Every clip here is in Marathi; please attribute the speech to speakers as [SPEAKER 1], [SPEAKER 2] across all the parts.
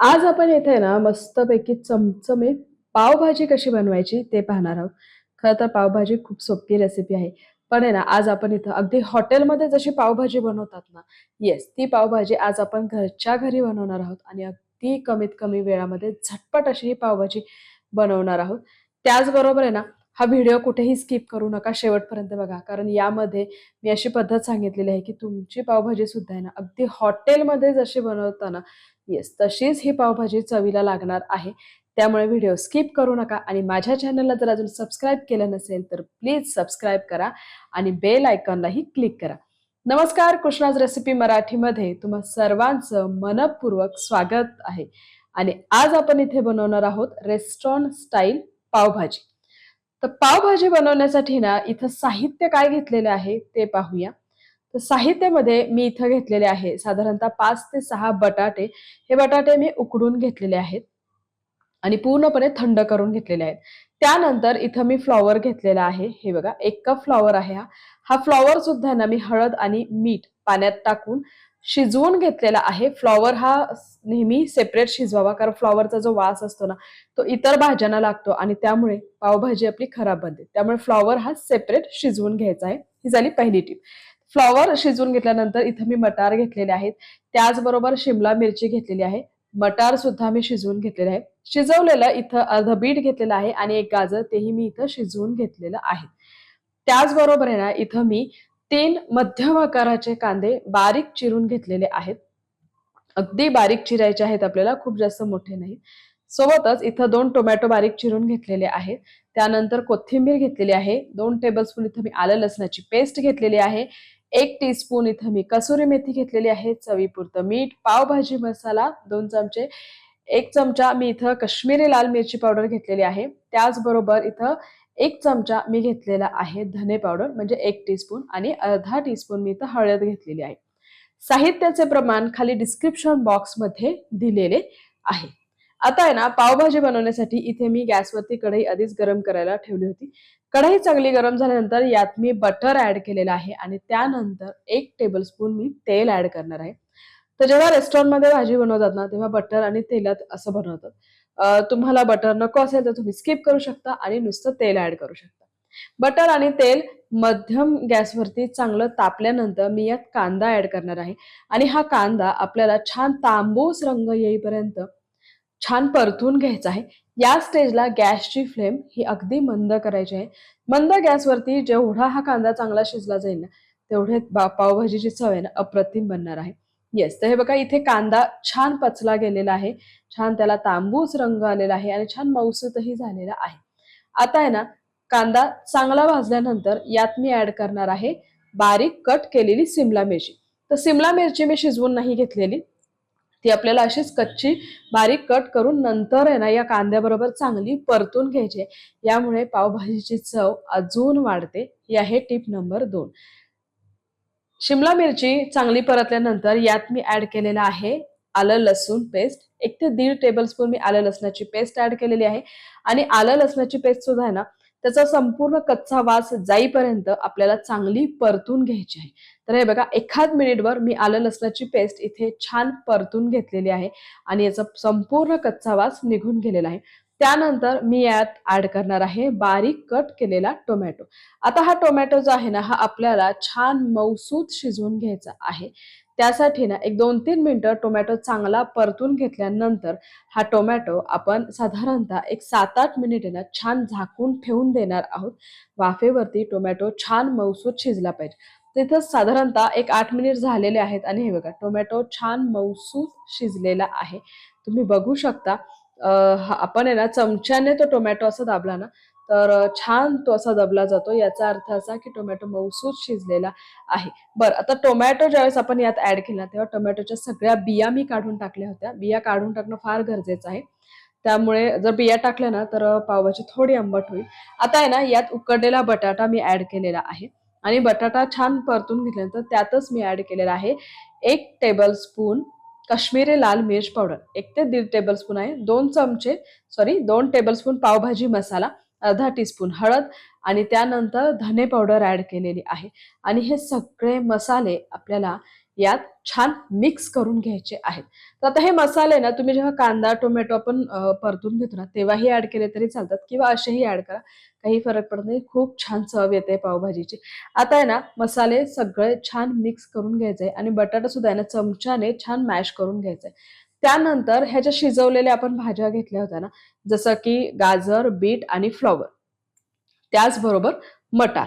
[SPEAKER 1] आज आपण इथे ना मस्तपैकी चमचमीत पावभाजी कशी बनवायची ते पाहणार आहोत. खरं तर पावभाजी खूप सोपी रेसिपी आहे. पण आहे ना आज आपण इथं अगदी हॉटेलमध्ये जशी पावभाजी बनवतात ना येस ती पावभाजी आज आपण घरच्या घरी बनवणार आहोत आणि अगदी कमीत कमी वेळामध्ये झटपट अशी ही पावभाजी बनवणार आहोत. त्याचबरोबर आहे ना हा व्हिडिओ कुठेही स्किप करू नका शेवटपर्यंत बघा. कारण यामध्ये मी अशी पद्धत सांगितलेली आहे की तुमची पावभाजी सुद्धा आहे ना अगदी हॉटेलमध्ये जशी बनवताना येस तशीच ही पावभाजी चवीला लागणार आहे. त्यामुळे व्हिडिओ स्किप करू नका आणि माझ्या चॅनलला जर अजून सबस्क्राईब केलं नसेल तर प्लीज सबस्क्राईब करा आणि बेल आयकॉनलाही क्लिक करा. नमस्कार कृष्णाज रेसिपी मराठीमध्ये तुम्हा सर्वांचं मनपूर्वक स्वागत आहे. आणि आज आपण इथे बनवणार आहोत रेस्टॉरंट स्टाईल पावभाजी. तर पावभाजी बनवण्यासाठी ना इथं साहित्य काय घेतलेलं आहे ते पाहूया. तर साहित्यामध्ये मी इथं घेतलेले आहे साधारणतः पाच ते सहा बटाटे. हे बटाटे मी उकडून घेतलेले आहेत आणि पूर्णपणे थंड करून घेतलेले आहेत. त्यानंतर इथं मी फ्लॉवर घेतलेला आहे. हे बघा एक कप फ्लॉवर आहे हा. हा फ्लॉवर सुद्धा ना मी हळद आणि मीठ पाण्यात टाकून शिजवून घेतलेला आहे. फ्लॉवर हा नेहमी सेपरेट शिजवावा कारण फ्लॉवरचा जो वास असतो ना तो इतर भाज्यांना लागतो आणि त्यामुळे पावभाजी आपली खराब बनते. त्यामुळे फ्लॉवर हा सेपरेट शिजवून घ्यायचा आहे. ही झाली पहिली टीप. फ्लॉवर शिजवून घेतल्यानंतर इथं मी मटार घेतलेले आहेत. त्याचबरोबर शिमला मिरची घेतलेली आहे. मटार सुद्धा मी शिजवून घेतलेले आहे. शिजवलेलं इथं अर्ध बीट घेतलेलं आहे आणि एक गाजर तेही मी इथं शिजवून घेतलेलं आहे. त्याचबरोबर आहे ना इथं मी तीन मध्यम आकाराचे कांदे बारीक चिरून घेतलेले आहेत. अगदी बारीक चिरायचे आहेत आपल्याला खूप जास्त मोठे नाही सोबतच इथं दोन टोमॅटो बारीक चिरून घेतलेले आहेत. त्यानंतर कोथिंबीर घेतलेली आहे. दोन टेबलस्पून इथं मी आलं लसणाची पेस्ट घेतलेली आहे. एक टीस्पून इथं मी कसुरी मेथी घेतलेली आहे चवीपुरतं मीठ पावभाजी मसाला दोन चमचे एक चमचा मी इथं कश्मीरी लाल मिरची पावडर घेतलेली आहे. त्याचबरोबर इथं एक चमचा मी घेतलेला आहे धने पावडर म्हणजे एक टीस्पून आणि अर्धा टीस्पून मी इथं हळद घेतलेली आहे. साहित्याचे प्रमाण खाली डिस्क्रिप्शन बॉक्समध्ये दिलेले आहे. आता आहे ना पावभाजी बनवण्यासाठी इथे मी गॅसवरती कढई आधीच गरम करायला ठेवली होती. कढई चांगली गरम झाल्यानंतर यात मी बटर ऍड केलेलं आहे आणि त्यानंतर एक टेबलस्पून मी तेल ऍड करणार आहे. तर जेव्हा रेस्टॉरंटमध्ये भाजी बनवतात ना तेव्हा बटर आणि तेलात असं बनवतात. तुम्हाला बटर नको असेल तर तुम्ही स्किप करू शकता आणि नुसतं तेल ऍड करू शकता. बटर आणि तेल मध्यम गॅसवरती चांगलं तापल्यानंतर मी यात कांदा ऍड करणार आहे. आणि हा कांदा आपल्याला छान तांबूस रंग येईपर्यंत छान परतून घ्यायचा आहे. या स्टेजला गॅसची फ्लेम ही अगदी मंद करायची आहे. मंद गॅसवरती जेवढा हा कांदा चांगला शिजला जाईल ना तेवढे पावभाजीची चव आहे ना अप्रतिम बनणार आहे. येस तर हे बघा इथे कांदा छान पचला गेलेला आहे. छान त्याला तांबूस रंग आलेला आहे आणि छान मौसूतही झालेला आहे. आता आहे ना कांदा चांगला भाजल्यानंतर यात मी ऍड करणार आहे बारीक कट केलेली सिमला मिरची. तर सिमला मिरची मी शिजवून नाही घेतलेली. ती आपल्याला अशीच कच्ची बारीक कट करून नंतर आहे ना या कांद्याबरोबर चांगली परतून घ्यायची यामुळे पावभाजीची चव अजून वाढते. ही आहे टिप नंबर दोन. शिमला मिरची चांगली परतल्यानंतर यात मी ऍड केलेला आहे आलं लसूण पेस्ट एक ते दीड टेबलस्पून मी आलं लसणाची पेस्ट ऍड केलेली आहे. आणि आलं लसणाची पेस्ट सुद्धा आहे ना त्याचा संपूर्ण कच्चा वास जाईपर्यंत आपल्याला चांगली परतून घ्यायची आहे. तर हे बघा एखाद मिनिटवर मी आलं लसणाची पेस्ट इथे छान परतून घेतलेली आहे आणि याचा संपूर्ण कच्चा वास निघून गेलेला आहे. त्यानंतर मी यात ऍड करणार आहे बारीक कट केलेला टोमॅटो. आता हा टोमॅटो जो आहे ना हा आपल्याला छान मौसूत शिजवून घ्यायचा आहे. त्यासाठी ना एक दोन तीन मिनटं टोमॅटो चांगला परतून घेतल्यानंतर हा टोमॅटो आपण साधारणतः एक सात आठ मिनिटे ना छान झाकून ठेवून देणार आहोत. वाफेवरती टोमॅटो छान मौसूत शिजला पाहिजे. तिथं साधारणतः एक आठ मिनिट झालेले आहेत आणि हे बघा टोमॅटो छान मौसूत शिजलेला आहे. तुम्ही बघू शकता. आपण आहे ना चमच्याने तो टोमॅटो असा दाबला ना तर छान तो असा दबला जातो. याचा अर्थ असा की टोमॅटो मऊसूद शिजलेला आहे. बरं आता टोमॅटो ज्यावेळेस आपण यात ऍड केला तेव्हा टोमॅटोच्या सगळ्या बिया मी काढून टाकल्या होत्या. बिया काढून टाकणं फार गरजेचं आहे. त्यामुळे जर बिया टाकल्या ना तर पावाची थोडी आंबट होईल. आता आहे ना यात उकडलेला बटाटा मी ऍड केलेला आहे. आणि बटाटा छान परतून घेतल्यानंतर त्यातच मी ऍड केलेला आहे एक टेबल स्पून काश्मीरी लाल मिर्च पावडर. एक ते दीड टेबलस्पून आहे. दोन चमचे सॉरी दोन टेबलस्पून पावभाजी मसाला. अर्धा टीस्पून हळद आणि त्यानंतर धने पावडर ॲड केलेली आहे. आणि हे सगळे मसाले आपल्याला यात छान मिक्स करून घ्यायचे आहेत. तर आता हे मसाले ना तुम्ही जेव्हा कांदा टोमॅटो आपण परतून घेतो ना तेव्हाही ऍड केले तरी चालतात किंवा असेही ऍड करा. काही फरक पडत नाही. खूप छान चव येते पावभाजीची. आता आहे ना मसाले सगळे छान मिक्स करून घ्यायचे आणि बटाटा सुद्धा आहे ना चमच्याने छान मॅश करून घ्यायचे. त्यानंतर ह्याच्या शिजवलेल्या आपण भाज्या घेतल्या होत्या ना जसं की गाजर बीट आणि फ्लॉवर. त्याचबरोबर मटार.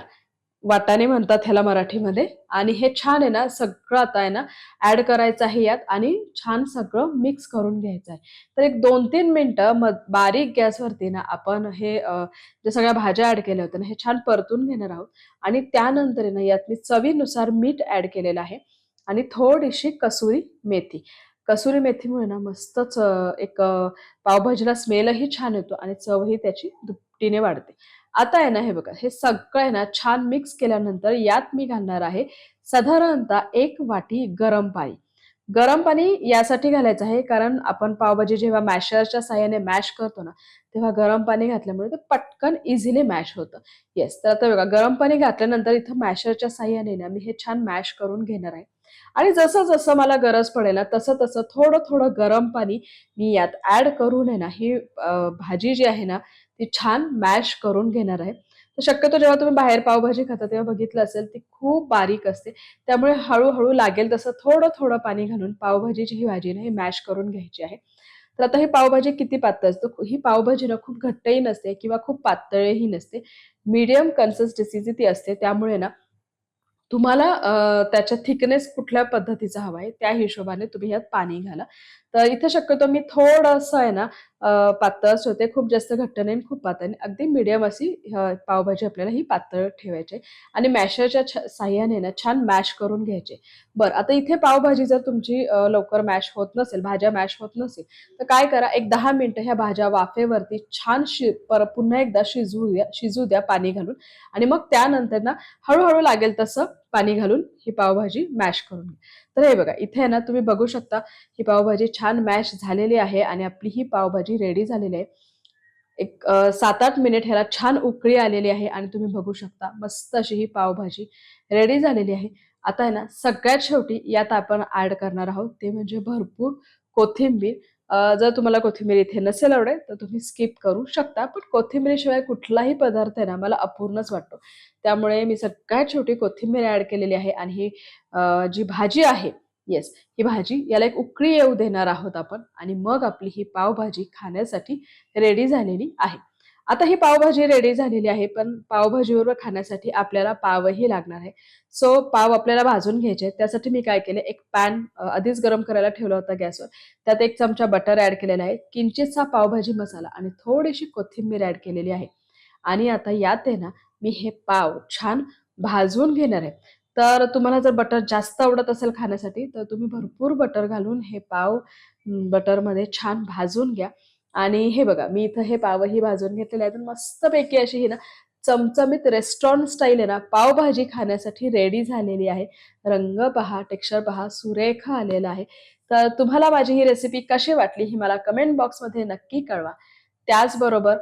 [SPEAKER 1] वाटाणे म्हणतात ह्याला मराठीमध्ये. आणि हे छान आहे ना सगळं आता आहे ना ऍड करायचं आहे यात आणि छान सगळं मिक्स करून घ्यायचं आहे. तर एक दोन तीन मिनटं मग बारीक गॅसवरती ना आपण हे जे सगळ्या भाज्या ऍड केल्या होत्या ना हे छान परतून घेणार आहोत. आणि त्यानंतर आहे ना यात मी चवीनुसार मीठ ऍड केलेलं आहे. आणि थोडीशी कसुरी मेथी. कसुरी मेथीमुळे ना मस्तच एक पावभाजीला स्मेलही छान येतो आणि चवही त्याची दुपटीने वाढते. आता आहे ना हे बघा हे सगळं आहे ना छान मिक्स केल्यानंतर यात मी घालणार आहे साधारणतः एक वाटी गरम पाणी. गरम पाणी यासाठी घालायचं आहे कारण आपण पावभाजी जेव्हा मॅशरच्या साह्याने मॅश करतो ना तेव्हा गरम पाणी घातल्यामुळे ते पटकन इझिली मॅश होतं. येस तर आता बघा गरम पाणी घातल्यानंतर इथं मॅशरच्या साह्याने ना मी हे छान मॅश करून घेणार आहे. आणि जसं जसं मला गरज पडेल ना तसं तसं थोडं थोडं गरम पाणी मी यात ऍड करून आहे ना. ही भाजी जी आहे ना ती छान मॅश करून घेणार आहे. तर शक्यतो जेव्हा तुम्ही बाहेर पावभाजी खाता तेव्हा बघितलं असेल ती खूप बारीक असते. त्यामुळे हळूहळू लागेल तसं थोडं थोडं पाणी घालून पावभाजीची ही भाजी ना ही मॅश करून घ्यायची आहे. तर आता ही पावभाजी किती पातळ असते? ही पावभाजी ना खूप घट्टही नसते किंवा खूप पातळही नसते. मीडियम कन्सिस्टन्सीची ती असते. त्यामुळे ना तुम्हाला त्याच्या थिकनेस कुठल्या पद्धतीचा हवा आहे त्या हिशोबाने तुम्ही यात पाणी घाला. तर इथे शक्यतो मी थोडंसं आहे ना पातळ पातळच होते खूप जास्त घट्ट नाही आणि खूप पातळ नाही. अगदी मीडियम अशी पावभाजी आपल्याला ही पातळ ठेवायची आणि मॅशरच्या छ साह्याने ना छान मॅश करून घ्यायचे. बरं आता इथे पावभाजी जर तुमची लवकर मॅश होत नसेल भाज्या मॅश होत नसेल तर काय करा एक दहा मिनटं ह्या भाज्या वाफेवरती छान शि पर पुन्हा एकदा शिजवू द्या शिजू द्या पाणी घालून. आणि मग त्यानंतर ना हळूहळू लागेल तसं पाणी घालून ही पावभाजी मॅश करून घ्या. तर हे बघा इथे आहे ना तुम्ही बघू शकता ही पावभाजी छान मॅश झालेली आहे आणि आपली ही पावभाजी रेडी झालेली आहे. एक सात आठ मिनिट ह्याला छान उकळी आलेली आहे आणि तुम्ही बघू शकता मस्त अशी ही पावभाजी रेडी झालेली आहे. आता आहे ना सगळ्यात शेवटी यात आपण ॲड करणार आहोत ते म्हणजे भरपूर कोथिंबीर. जर तुम्हाला कोथिंबीर इथे नसेल आवडेल तर तुम्ही स्किप करू शकता. पण कोथिंबीरीशिवाय कुठलाही पदार्थ आहे ना मला अपूर्णच वाटतो. त्यामुळे मी सगळ्यात शेवटी कोथिंबीर ॲड केलेली आहे आणि ही जी भाजी आहे येस ही भाजी याला एक उकळी येऊ देणार आहोत आपण आणि मग आपली ही पावभाजी खाण्यासाठी रेडी झालेली आहे. आता ही पावभाजी रेडी झालेली आहे, पण पावभाजीबरोबर खाण्यासाठी आपल्याला पावही लागणार आहे. सो पाव आपल्याला भाजून घ्यायचे त्यासाठी मी काय केले एक पॅन आधीच गरम करायला ठेवला होता गॅसवर. त्यात एक चमचा बटर ॲड केलेला आहे, किंचितसा पावभाजी मसाला आणि थोडीशी कोथिंबीर ॲड केलेली आहे. आणि आता यात आहे ना, मी हे पाव छान भाजून घेणार आहे. तर तुम्हाला जर बटर जास्त आवडत असेल खाण्यासाठी, तर तुम्ही भरपूर बटर घालून हे पाव बटरमध्ये छान भाजून घ्या. आणि हे बघा, मी इथं हे पावही भाजून घेतलेले आहेत. मस्तपैकी अशी ही ना चमचमीत रेस्टॉरंट स्टाईल आहे ना पावभाजी खाण्यासाठी रेडी झालेली आहे. रंग पहा, टेक्स्चर पहा, सुरेख आलेला आहे. तर तुम्हाला माझी ही रेसिपी कशी वाटली, ही मला कमेंट बॉक्समध्ये नक्की कळवा. त्याचबरोबर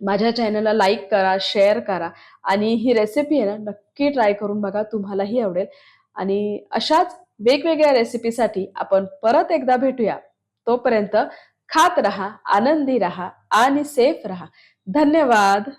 [SPEAKER 1] माझ्या चॅनलला लाईक करा, शेअर करा आणि ही रेसिपी आहे ना नक्की ट्राय करून बघा. तुम्हालाही आवडेल आणि अशाच वेगवेगळ्या रेसिपीसाठी आपण परत एकदा भेटूया. तोपर्यंत खात रहा, आनंदी रहा आणि सेफ रहा. धन्यवाद.